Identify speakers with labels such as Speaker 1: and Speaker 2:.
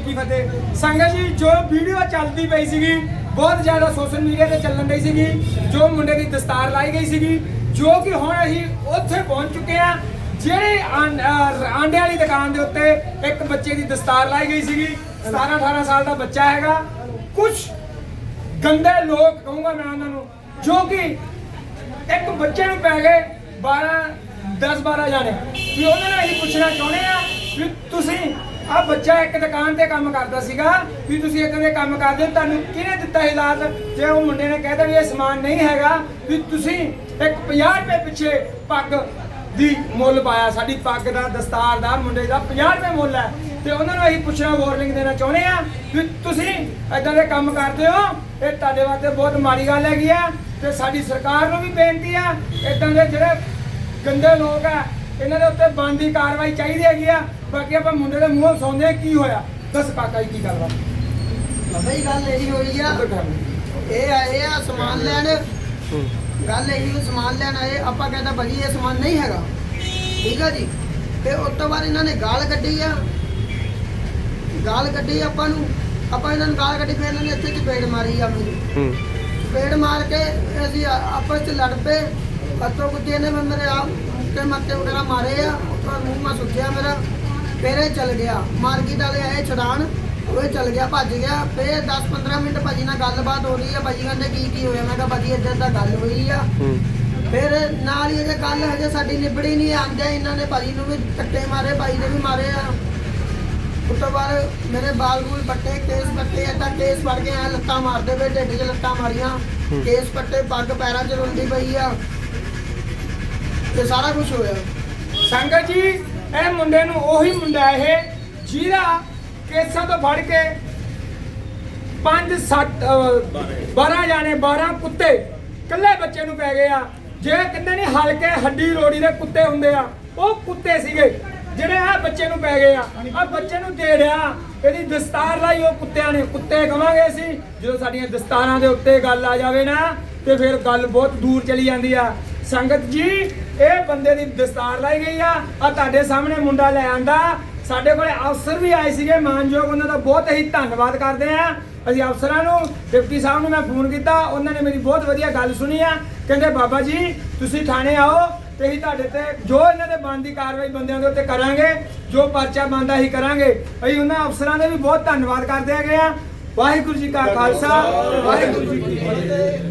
Speaker 1: ਜੀ ਕੀ ਫਤਿਹ। ਸੰਗਤ ਜੀ, ਜੋ ਵੀਡੀਓ ਚੱਲਦੀ ਪਈ ਸੀਗੀ, ਬਹੁਤ ਜ਼ਿਆਦਾ ਸੋਸ਼ਲ ਮੀਡੀਆ ਤੇ ਚੱਲਣ ਰਹੀ ਸੀਗੀ, ਜੋ ਮੁੰਡੇ ਦੀ ਦਸਤਾਰ ਲਾਈ ਗਈ ਸੀਗੀ, ਜੋ ਕਿ ਹੁਣ ਅਸੀਂ ਉੱਥੇ ਪਹੁੰਚ ਚੁੱਕੇ ਆ ਜਿਹੜੇ ਆਂਡੇ ਵਾਲੀ ਦੁਕਾਨ ਦੇ ਉੱਤੇ ਇੱਕ ਬੱਚੇ ਦੀ ਦਸਤਾਰ ਲਾਈ ਗਈ ਸੀਗੀ 17 18 ਸਾਲ ਦਾ ਬੱਚਾ ਹੈਗਾ। ਕੁਝ ਗੰਦੇ ਲੋਕ, ਕਹੂੰਗਾ ਮੈਂ ਉਹਨਾਂ ਨੂੰ, ਜੋ ਕਿ ਇੱਕ ਬੱਚੇ ਨੂੰ ਪੈ ਗਏ 12 10 12 ਜਾਣੇ। ਵੀ ਉਹਨਾਂ ਨੂੰ ਅਸੀਂ ਪੁੱਛਣਾ ਚਾਹੁੰਦੇ ਆ ਵੀ ਤੁਸੀਂ ਆ ਬੱਚਾ ਇੱਕ ਦੁਕਾਨ ਤੇ ਕੰਮ ਕਰਦਾ ਸੀਗਾ, ਵੀ ਤੁਸੀਂ ਇਦਾਂ ਦੇ ਕੰਮ ਕਰਦੇ ਹੋ ਤੁਹਾਨੂੰ ਕਿਹਨੇ ਦਿੱਤਾ ਇਹ ਜੇ ਉਹ ਮੁੰਡੇ ਨੇ ਕਹਿਤਾ ਵੀ ਇਹ ਸਮਾਨ ਨਹੀਂ ਹੈਗਾ, ਵੀ ਤੁਸੀਂ ਇੱਕ 50 ਰੁਪਏ ਪਿੱਛੇ ਪੱਗ ਦੀ ਮੁੱਲ ਪਾਇਆ, ਸਾਡੀ ਪੱਗ ਦਾ, ਦਸਤਾਰ ਦਾ, ਮੁੰਡੇ ਦਾ 50 ਰੁਪਏ ਮੁੱਲ ਹੈ। ਤੇ ਉਹਨਾਂ ਨੂੰ ਅਸੀਂ ਪੁੱਛਣਾ ਵਾਰਨਿੰਗ ਦੇਣਾ ਚਾਹੁੰਦੇ ਆ ਵੀ ਤੁਸੀਂ ਇਦਾਂ ਦੇ ਕੰਮ ਕਰਦੇ ਹੋ, ਇਹ ਤੁਹਾਡੇ ਵਾਸਤੇ ਬਹੁਤ ਮਾੜੀ ਗੱਲ ਹੈਗੀ ਆ, ਤੇ ਸਾਡੀ ਸਰਕਾਰ ਨੂੰ ਵੀ ਬੇਨਤੀ ਆ ਇਦਾਂ ਦੇ ਜਿਹੜੇ ਗੰਦੇ ਲੋਕ ਆ, ਇਹਨਾਂ ਦੇ ਉੱਤੇ ਬਣਦੀ ਕਾਰਵਾਈ ਚਾਹੀਦੀ ਹੈਗੀ ਆ ਬਾਕੀ ਆਪਾਂ ਮੁੰਡੇ ਦੇ ਮੂੰਹੋਂ ਸੌਂਦੇ ਆ, ਕੀ ਹੋਇਆ। ਦੱਸ ਕਾਕਾ ਜੀ ਕੀ ਗੱਲ ਵਾ
Speaker 2: ਬਾਬਾ ਜੀ ਗੱਲ ਇਹੀ ਹੋਈ ਆ। ਇਹ ਆਏ ਆ ਸਮਾਨ ਲੈਣ। ਗੱਲ ਇਹੀ ਵੀ ਸਮਾਨ ਲੈਣ ਆਏ। ਆਪਾਂ ਕਹਿੰਦਾ ਭਾਜੀ ਇਹ ਸਮਾਨ ਨਹੀਂ ਹੈਗਾ। ਠੀਕ ਆ ਜੀ? ਤੇ ਉਸ ਤੋਂ ਬਾਅਦ ਇਹਨਾਂ ਨੇ ਗਾਲ ਕੱਢੀ ਆ। ਗਾਲ ਕੱਢੀ ਆਪਾਂ ਨੂੰ। ਆਪਾਂ ਇਹਨਾਂ ਨੂੰ ਗਾਲ ਕੱਢੀ ਫਿਰ ਇਹਨਾਂ ਨੇ ਇੱਥੇ ਚਪੇੜ ਮਾਰੀ ਆ ਮੈਨੂੰ
Speaker 3: ਹੂੰ।
Speaker 2: ਚਪੇੜ ਮਾਰ ਕੇ ਅਸੀਂ ਆ- ਆਪਸ ਚ ਲੜ ਪਏ। ਹੱਥੋਂ ਕੁੱਤੇ ਨੇ ਮੇਰੇ ਆਪ ਤੇ ਮੱਤੇ ਵਗੈਰਾ ਮਾਰੇ ਆ। ਉੱਪਰ ਮੂੰਹ ਮਾ ਸੁੱਟਿਆ ਮੇਰਾ। ਫਿਰ ਇਹ ਚਲ ਗਿਆ। ਮਾਰਕੀਟ ਵਾਲੇ ਆਏ ਛਡਾਣ ਉਹ ਚਲ ਗਿਆ ਭੱਜ ਗਿਆ। ਫਿਰ 10-15 ਮਿੰਟ ਭਾਜੀ ਨਾਲ ਗੱਲਬਾਤ ਹੋ ਰਹੀ ਆ। ਭਾਜੀ ਕਹਿੰਦੇ ਕੀ ਕੀ ਹੋਇਆ? ਮੈਂ ਕਿਹਾ ਭਾਜੀ ਇੱਦਾਂ ਦਾ ਗੱਲ ਹੋਈ ਆ। ਫਿਰ ਨਾਲ ਹੀ ਅਜੇ ਗੱਲ ਹਜੇ ਸਾਡੀ ਨਿਬੜੀ ਨਹੀਂ ਆਂਦੇ ਇਹਨਾਂ ਨੇ ਭਾਜੀ ਨੂੰ ਵੀ ਕੱਟੇ ਮਾਰੇ ਭਾਈ ਨੇ ਵੀ ਮਾਰੇ ਆ। ਉਸ ਤੋਂ ਬਾਅਦ ਮੇਰੇ ਬਾਲ ਬੂਲ ਪੱਟੇ ਕੇਸ ਪੱਟੇ ਏਦਾਂ ਕੇਸ ਫੜ ਕੇ ਆ ਲੱਤਾਂ ਮਾਰਦੇ ਪਏ ਢਿੱਡ 'ਚ ਲੱਤਾਂ ਮਾਰੀਆਂ। ਕੇਸ ਪੱਟੇ ਪੱਗ ਪੈਰਾਂ 'ਚ ਰੁਲਦੀ ਪਈ ਆ। ਤੇ ਸਾਰਾ ਕੁਝ ਹੋਇਆ।
Speaker 1: ਸੰਗਤ ਜੀ ਇਹ ਮੁੰਡੇ ਨੂੰ ਉਹੀ ਮੁੰਡਾ ਇਹ, ਜਿਹਦਾ ਕੇਸਾਂ ਤੋਂ ਫੜ ਕੇ 5 7 12 ਜਾਣੇ 12 ਕੁੱਤੇ ਕੱਲੇ ਬੱਚੇ ਨੂੰ ਪੈ ਗਏ ਆ। ਜੇ ਕਹਿੰਦੇ ਨਹੀਂ ਹਲਕੇ ਹੱਡੀ ਰੋੜੀ ਦੇ ਕੁੱਤੇ ਹੁੰਦੇ ਆ, ਉਹ ਕੁੱਤੇ ਸੀਗੇ, ਜਿਹੜੇ ਆ ਬੱਚੇ ਨੂੰ ਪੈ ਗਏ ਆ। ਆ ਬੱਚੇ ਨੂੰ ਦੇੜਿਆ ਇਹਦੀ ਦਸਤਾਰ ਲਾਈ ਉਹ ਕੁੱਤਿਆਂ ਨੇ। ਕੁੱਤੇ ਕਵਾਂਗੇ ਅਸੀਂ, ਜਦੋਂ ਸਾਡੀਆਂ ਦਸਤਾਰਾਂ ਦੇ ਉੱਤੇ ਗੱਲ ਆ ਜਾਵੇ ਨਾ, ਤੇ ਫਿਰ ਗੱਲ ਬਹੁਤ ਦੂਰ ਚਲੀ ਜਾਂਦੀ ਆ। ਸੰਗਤ ਜੀ, ਇਹ ਬੰਦੇ ਦੀ ਦਸਤਾਰ ਲਾਈ ਗਈ ਆ। ਆ ਤੁਹਾਡੇ ਸਾਹਮਣੇ ਮੁੰਡਾ ਲੈ ਆਂਦਾ। ਸਾਡੇ ਕੋਲੇ ਅਫਸਰ ਵੀ ਆਏ ਸੀਗੇ, ਮਾਨਯੋਗ ਉਹਨਾਂ ਦਾ ਬਹੁਤ ਹੀ ਧੰਨਵਾਦ ਕਰਦੇ ਆ। ਅਸੀਂ ਅਫਸਰਾਂ ਨੂੰ, ਡਿਪਟੀ ਸਾਹਿਬ ਨੂੰ ਮੈਂ ਫੋਨ ਕੀਤਾ, ਉਹਨਾਂ ਨੇ ਮੇਰੀ ਬਹੁਤ ਵਧੀਆ ਗੱਲ ਸੁਣੀ ਆ। ਕਹਿੰਦੇ, ਬਾਬਾ ਜੀ, ਤੁਸੀਂ ਥਾਣੇ ਆਓ, ਤੇ ਅਸੀਂ ਤੁਹਾਡੇ ਤੇ ਜੋ ਇਹਨਾਂ ਦੇ ਬਣਦੀ ਕਾਰਵਾਈ ਬੰਦਿਆਂ ਦੇ ਉੱਤੇ ਕਰਾਂਗੇ, ਜੋ ਪਰਚਾ ਬਣਦਾ ਹੀ ਕਰਾਂਗੇ। ਅਸੀਂ ਉਹਨਾਂ ਅਫਸਰਾਂ ਦੇ ਵੀ ਬਹੁਤ ਧੰਨਵਾਦ ਕਰਦੇ ਹੈਗੇ ਆ। ਵਾਹਿਗੁਰੂ ਜੀ ਕਾ ਖਾਲਸਾ, ਵਾਹਿਗੁਰੂ ਜੀ ਕੀ ਫਤਿਹ।